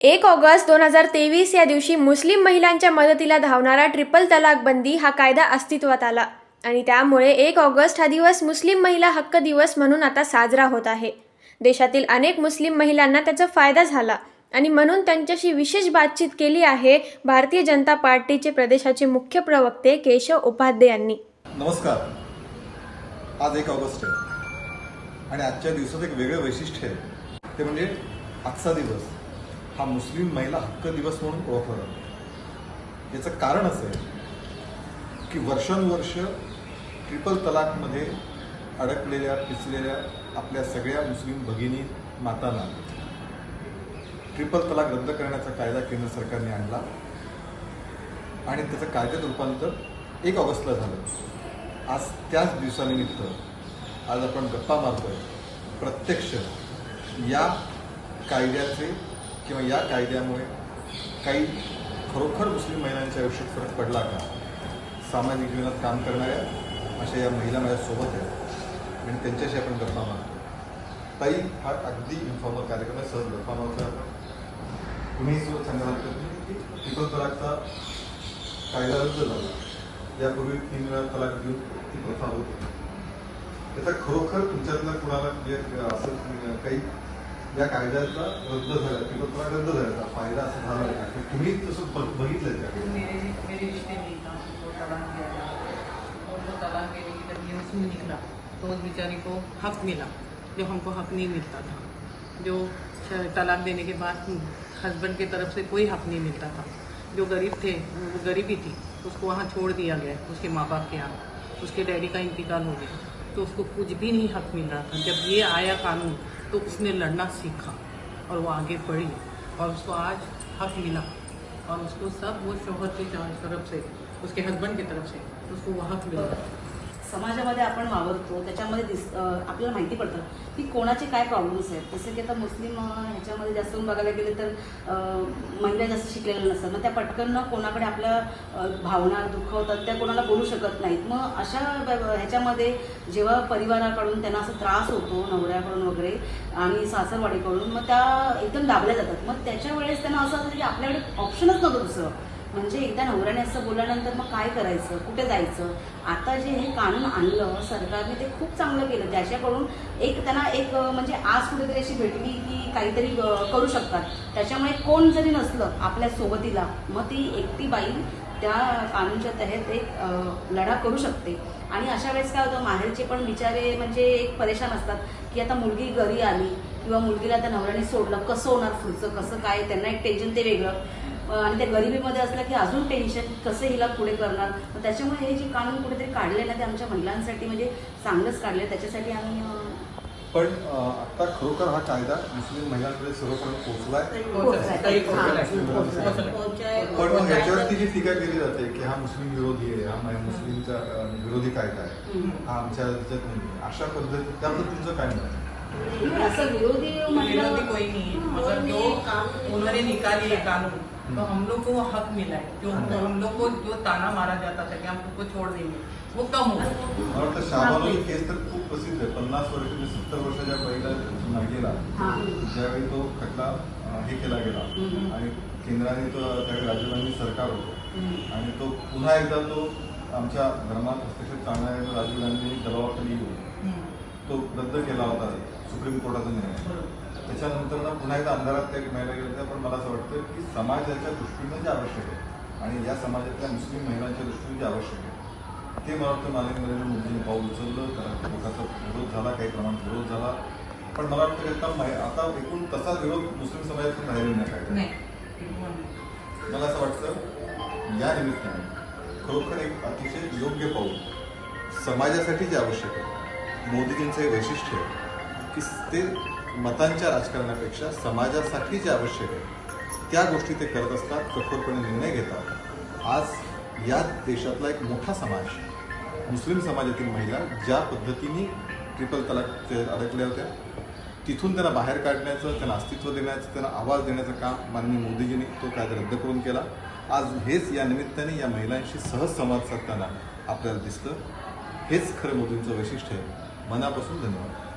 एक ऑगस्ट दोन हजार तेवीस या दिवशी मुस्लिम महिलांच्या मदतीला धावणारा ट्रिपल तलाक बंदी हा कायदा अस्तित्वात आला. आणि त्यामुळे एक ऑगस्ट हा दिवस मुस्लिम महिला हक्क दिवस म्हणून आता साजरा होत आहे. देशातील अनेक मुस्लिम महिलांना त्याचा फायदा झाला. आणि म्हणून त्यांच्याशी विशेष बातचीत केली आहे भारतीय जनता पार्टीचे प्रदेशाचे मुख्य प्रवक्ते केशव उपाध्ये यांनी. नमस्कार. आज एक ऑगस्ट आहे. आणि आजच्या दिवसात एक वेगळं वैशिष्ट्य आहे. ते म्हणजे आजचा दिवस. हा मुस्लिम महिला हक्क दिवस म्हणून ओळखला जातो. याचं कारण असं आहे की वर्षानुवर्ष ट्रिपल तलाकमध्ये अडकलेल्या पिचलेल्या आपल्या सगळ्या मुस्लिम भगिनी मातांना ट्रिपल तलाक रद्द करण्याचा कायदा केंद्र सरकारने आणला. आणि त्याचं कायद्यात रूपांतर एक ऑगस्टला झालं. आज त्याच दिवसानिमित्त आज आपण गप्पा मारतोय. प्रत्यक्ष या कायद्याचे किंवा या कायद्यामुळे काही खरोखर मुस्लिम महिलांच्या आयुष्यात फरक पडला का? सामाजिक जीवनात काम करणाऱ्या अशा या महिला माझ्यासोबत आहेत. आणि त्यांच्याशी आपण गप्पा मारतो ताई हा अगदी इन्फॉर्मल कार्यक्रम आहे. सहज गप्पा मारतो आपण. तुम्ही सुद्धा सांगाल की ट्रिपल तलाकचा कायदा रद्द झाला. यापूर्वी तीन वेळा तलाक देऊन ती प्रथा होती. त्याचा खरोखर तुमच्यातल्या कुणाला म्हणजे असं काही उसमें निकला। तो उस बेचारी को हक मिला, जो हमको हक नहीं मिलता था। जो तलाक देने के बाद हस्बैंड के तरफ़ से कोई हक नहीं मिलता था। जो गरीब थे, वो गरीबी थी, उसको वहाँ छोड़ दिया गया, उसके माँ बाप के यहाँ। उसके डैडी का इंतकाल हो गया। तो उसको कुछ भी नहीं हक मिल रहा था। जब ये आया कानून तो उसने लड़ना सीखा और वो आगे बढ़ी और उसको आज हक मिला और उसको सब वो शोहर की तरफ़ से, उसके हस्बैंड की तरफ़ से, उसको वो हक मिला। समाजामध्ये आपण वावरतो त्याच्यामध्ये दिस आपल्याला माहिती पडतं की कोणाचे काय प्रॉब्लेम्स आहेत. जसं की आता मुस्लिम ह्याच्यामध्ये जास्त करून बघायला गेले तर महिला जास्त शिकलेल्या नसतात. मग त्या पटकन कोणाकडे आपल्या भावना दुखवतात त्या कोणाला बोलू शकत नाहीत. मग अशा ह्याच्यामध्ये जेव्हा परिवाराकडून त्यांना असा त्रास होतो नवऱ्याकडून वगैरे आणि सासरवाडीकडून मग त्या एकदम दाबल्या जातात. मग त्याच्या वेळेस त्यांना असं असतं की आपल्याकडे ऑप्शनच नव्हतं दुसरं. म्हणजे एकदा नवऱ्याने असं बोलल्यानंतर मग काय करायचं? कुठे जायचं? आता जे हे कानून आणलं सरकारने ते खूप चांगलं केलं. ज्याच्याकडून एक त्यांना एक म्हणजे आज कुठेतरी अशी भेटली की काहीतरी करू शकतात. त्याच्यामुळे कोण जरी नसलं आपल्या सोबतीला मग ती एकटी बाई त्या कानूनच्या तहत एक लढा करू शकते. आणि अशा वेळेस काय होतं माहेरचे पण बिचारे म्हणजे एक परेशान असतात की आता मुलगी घरी आली किंवा मुलगीला त्या नवऱ्याने सोडलं कसं होणार पुढचं कसं काय त्यांना एक टेन्शन ते वेगळं. आणि त्या गरिबीमध्ये असलं की अजून टेन्शन कसं हिला पुढे करणार? मग त्याच्यामुळे हे जे कानून कुठेतरी काढले ना ते आमच्या महिलांसाठी म्हणजे चांगलंच काढले त्याच्यासाठी आम्ही पण आता खरोखर हा कायदा मुस्लिम महिलांकडे सर्वपर्यंत पोहोचलाय? पण मग याच्यावरती जी टीका केली जाते की हा मुस्लिम विरोधी आहे हा मुस्लिमचा विरोधी कायदा आहे. हा आमच्या अशा पद्धती त्याबद्दल तुमचं काय म्हणणं ऐसा विरोधी विरोधी कोई नहीं है मगर जो उन्होंने निकाली है कानून तो हम लोग को वो हक मिला है जो हम लोग को जो ताना मारा जाता था कि हम को छोड़ देंगे वो कम हो मला वाटतं शाहबानोली केस तर खूप प्रसिद्ध आहे पन्नास वर्ष म्हणजे सत्तर वर्षाच्या पहिल्या महिलेला हा. ज्यावेळी तो खटला हे केला गेला आणि केंद्राने तो त्यावेळी राजीवगांधी सरकार होतं आणि तो पुन्हा एकदा तो आमच्या धर्मात हस्तक्षेप चालणाऱ्या राजीव गांधी दबावाखाली येऊन तो रद्द केला होता सुप्रीम कोर्टाचा निर्णय. त्याच्यानंतर ना पुन्हा एकदा अंधारात त्या महिला गेल्या होत्या पण मला असं वाटतं की समाजाच्या दृष्टीनं जे आवश्यक आहे आणि या समाजातल्या मुस्लिम महिलांच्या दृष्टीने जे आवश्यक आहे ते मला वाटतं नरेंद्र मोदींनी पाऊल उचललं त्याला लोकांचा विरोध झाला काही प्रमाणात विरोध झाला पण मला वाटतं की आता आता एकूण तसा विरोध मुस्लिम समाजातून राहिलेला काय नाही. मला असं वाटतं या निमित्ताने खरोखर एक अतिशय योग्य पाऊल समाजासाठी जे आवश्यक आहे मोदीजींचं हे वैशिष्ट्य आहे की ते मतांच्या राजकारणापेक्षा समाजासाठी जे आवश्यक आहे त्या गोष्टी ते करत असतात कठोरपणे निर्णय घेतात. आज या देशातला एक मोठा समाज मुस्लिम समाजातील महिला ज्या पद्धतीने ट्रिपल तलाक ते अडकल्या होत्या तिथून त्यांना बाहेर काढण्याचं त्यांना अस्तित्व देण्याचं त्यांना आवाज देण्याचं काम माननीय मोदीजींनी तो कायदा रद्द करून केला. आज हेच या निमित्ताने या महिलांशी सहज संवाद साधताना आपल्याला दिसतं. हेच खरं मोदींचं वैशिष्ट्य आहे. मनापासून धन्यवाद.